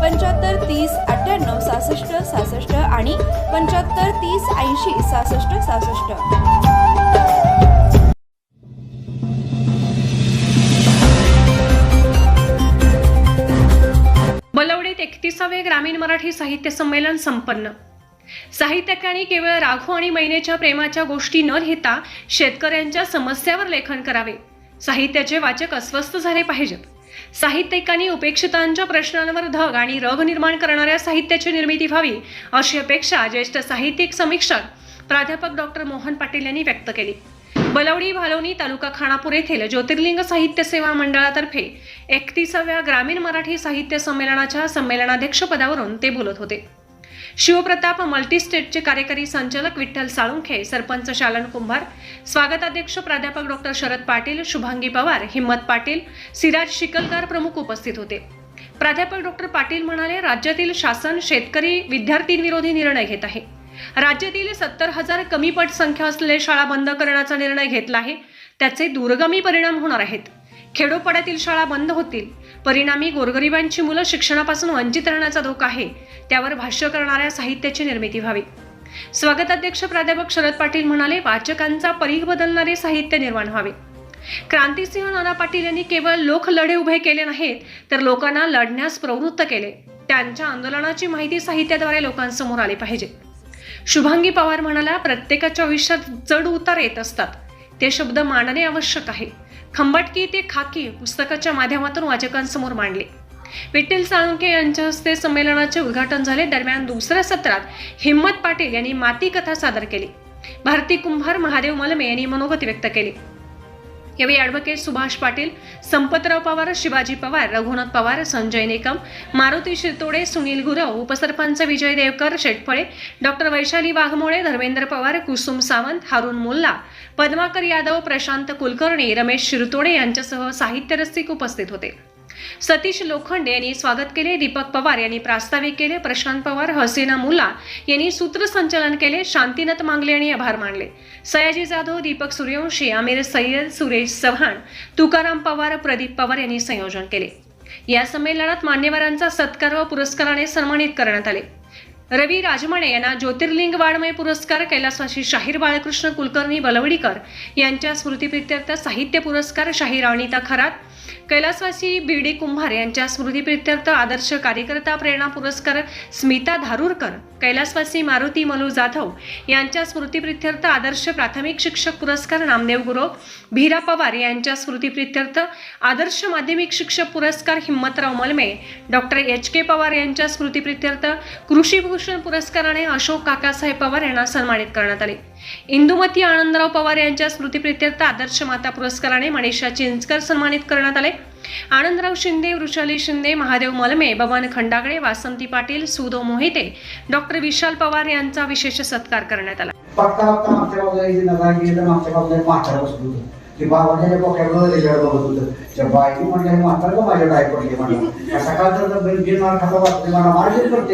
पंच्याहत्तर तीस अठ्ठ्याण्णव सहासष्ट सहासष्ट आणि पंच्याहत्तर तीस ऐंशी सहासष्ट सहासष्ट. बलवडीत एकतीसावे ग्रामीण मराठी साहित्य संमेलन संपन्न. साहित्यकांनी केवळ राघू आणि मैनेच्या प्रेमाच्या गोष्टी न लिहिता शेतकऱ्यांच्या समस्यावर लेखन करावे. साहित्याचे वाचक अस्वस्थ झाले पाहिजेत. साहित्यिकांनी उपेक्षितांच्या प्रश्नांवर धग आणि रग निर्माण करणाऱ्या साहित्याची निर्मिती व्हावी अशी अपेक्षा ज्येष्ठ साहित्यिक समीक्षक प्राध्यापक डॉक्टर मोहन पाटील यांनी व्यक्त केली. बलवडी भालवणी तालुका खानापूर येथील ज्योतिर्लिंग साहित्य सेवा मंडळातर्फे एकतीसाव्या ग्रामीण मराठी साहित्य संमेलनाच्या संमेलनाध्यक्षपदावरून ते बोलत होते. शिवप्रताप मल्टीस्टेटचे कार्यकारी संचालक विठ्ठल साळुंखे सरपंच शालन कुंभार स्वागताध्यक्ष प्राध्यापक डॉक्टर शरद पाटील शुभांगी पवार हिम्मत पाटील सिराज शिकलकर प्रमुख उपस्थित होते. प्राध्यापक डॉक्टर पाटील म्हणाले राज्यातील शासन शेतकरी विद्यार्थींविरोधी निर्णय घेत आहे. राज्यातील सत्तर हजार कमी पट संख्या असलेल्या शाळा बंद करण्याचा निर्णय घेतला आहे. त्याचे दूरगामी परिणाम होणार आहेत. खेडोपाड्यातील शाळा बंद होतील. परिणामी गोरगरिबांची मुलं शिक्षणापासून वंचित राहण्याचा धोका आहे. त्यावर भाष्य करणाऱ्या साहित्याची निर्मिती व्हावी. स्वागताध्यक्ष प्राध्यापक शरद पाटील म्हणाले वाचकांचा परीघ बदलणारे साहित्य निर्माण व्हावे. क्रांतिसिंह नाना पाटील यांनी केवळ लोक लढे उभे केले नाहीत तर लोकांना लढण्यास प्रवृत्त केले. त्यांच्या आंदोलनाची माहिती साहित्याद्वारे लोकांसमोर आली पाहिजे. शुभांगी पवार म्हणाला प्रत्येकाच्या आयुष्यात चढ उतार येत असतात. ते शब्द मांडणे आवश्यक आहे. खंबटकी ते खाकी पुस्तकाच्या माध्यमातून वाचकांसमोर मांडले. विठ्ठल साळुंके यांच्या हस्ते संमेलनाचे उद्घाटन झाले. दरम्यान दुसऱ्या सत्रात हिम्मत पाटील यांनी माती कथा सादर केली. भारती कुंभार महादेव मलमे यांनी मनोगत व्यक्त केले. यावेळी ॲडव्होकेट सुभाष पाटील संपतराव पवार शिवाजी पवार रघुनाथ पवार संजय निकम मारुती शिरतोडे सुनील गुरव उपसरपंच विजय देवकर शेटफळे डॉक्टर वैशाली वाघमोळे धर्मेंद्र पवार कुसुम सावंत हारून मुल्ला पद्माकर यादव प्रशांत कुलकर्णी रमेश शिरतोडे यांच्यासह साहित्य रसिक उपस्थित होते. सतीश लोखंडे यांनी स्वागत केले. दीपक पवार यांनी प्रास्ताविक केले. प्रशांत पवार हसीना मुला यांनी सूत्रसंचालन केले. शांतीनाथ मांगले यांनी आभार मानले. सयाजी जाधव दीपक सूर्यवंशी आमिर सय्यद सुरेश चव्हाण तुकाराम पवार प्रदीप पवार यांनी संयोजन केले. या संमेलनात मान्यवरांचा सत्कार व पुरस्काराने सन्मानित करण्यात आले. रवी राजमाणे यांना ज्योतिर्लिंग वाडमय पुरस्कार कैलासवासी शाहीर बाळकृष्ण कुलकर्णी बलवडीकर यांच्या स्मृतीप्रित्यर्थ साहित्य पुरस्कार शाहीर अनिता खरात कैलासवासी बी डी कुंभार यांच्या स्मृतीप्रित्यर्थ आदर्श कार्यकर्ता प्रेरणा पुरस्कार स्मिता धारूरकर कैलासवासी मारुती मलू जाधव यांच्या स्मृतीप्रित्यर्थ आदर्श प्राथमिक शिक्षक पुरस्कार नामदेव गुरव भीरा पवार यांच्या स्मृतीप्रित्यर्थ आदर्श माध्यमिक शिक्षक पुरस्कार Himmatrao Malme doctor H K Pawar यांच्या स्मृतीप्रित्यर्थ कृषीभूषण पुरस्काराने अशोक काकासाहेब पवार यांना सन्मानित करण्यात आले. इंदुमती आनंदराव पवार यांच्या स्मृतीप्रित्यर्थ आदर्श माता पुरस्काराने मनीषा चिंचकर सन्मानित करण्यात आले. आनंदराव शिंदे वृषाली शिंदे महादेव मलमे भवन खंडागळे वासंती पाटील सुदो मोहिते डॉक्टर विशाल पवार यांचा विशेष सत्कार करण्यात आला. बघता बाबाच्या डोक्यावर बघत होतं. त्या का माझ्या डाय पडली? म्हणलं. तर बिन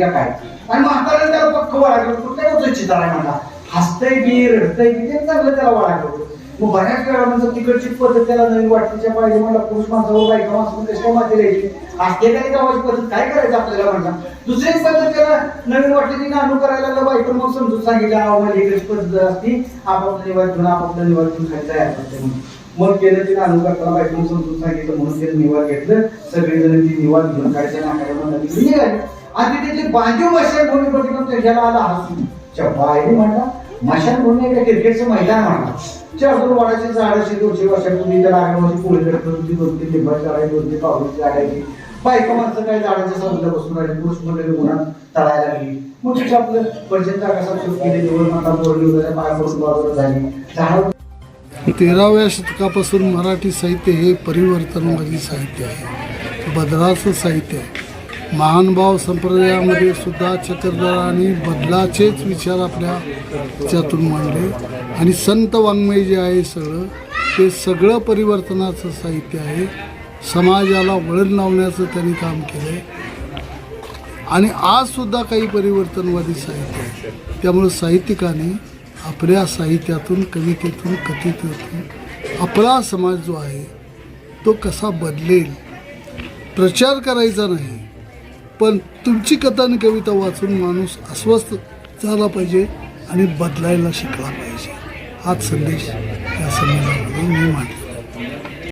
का काय? आणि म्हातारा त्याला पक्क वळा कुठल्या चित्र आहे म्हणला? हसतंय बी रडतंय बी ते चांगलं त्याला वळा करतो मग बऱ्याच वेळा म्हणजे तिकडची पद्धत त्याला नवीन वाटतीच्या पाहिजे म्हणला पुरुष माणसावर बायका माणसावर कशा माती द्यायची असते का गावाची पद्धत काय करायचं आपल्याला म्हणला? दुसरी पद्धत त्याला नवीन वाटली ती नानू करायला लागला बायको मग समजून सांगितलं अहो माझी इकडची पद्धत असती आपापलं निवार घेऊन आपापलं निवार घेऊन खायला तयार करते मग केलं ते नानू करताना बायको समजून सांगितलं म्हणून ते निवार घेतलं. सगळेजण ती निवार घेऊन खायचं नाकाला निघाली निघाली. आणि त्याची बाजू मशाल कोणी बघितलं त्याच्याला आला हसून च्या बायको म्हणला मशाल म्हणून एका क्रिकेटचं मैदान म्हणा. जे अजून वाढायचे झाडाची दोनशे वर्षापूर्वी त्या लागण्याची पोळी करत होती दोन तीन लिंबाची झाडाची दोन तीन पावलीची झाडाची बायका माणसं काही झाडाच्या सावलीला बसून राहिली पुरुष मंडळी उन्हात तळायला लागली. मग तिथे आपलं पर्जन जागा सुरू केली दिवस माता बोरली वगैरे पाय पडून बरोबर झाली. झाड तेराव्या शतकापासून मराठी साहित्य हे परिवर्तनवादी साहित्य आहे. बदलाचं साहित्य आहे. महानुभाव संप्रदायामध्ये सुद्धा चक्रधर आणि बदलाचेच विचार आपल्या त्यातून मांडले. आणि संत वाङ्मय जे आहे सगळं ते सगळं परिवर्तनाचं साहित्य आहे. समाजाला वळण लावण्याचं त्यांनी काम केलं आहे आणि आजसुद्धा काही परिवर्तनवादी साहित्य आहे. त्यामुळं साहित्यिकाने आपल्या साहित्यातून कवितेतून कथितेतून आपला समाज जो आहे तो कसा बदलेल प्रचार करायचा नाही. पण तुमची कथा आणि कविता वाचून माणूस अस्वस्थ झाला पाहिजे आणि बदलायला शिकला पाहिजे. हाच संदेश या संमेलनामध्ये मी मांडला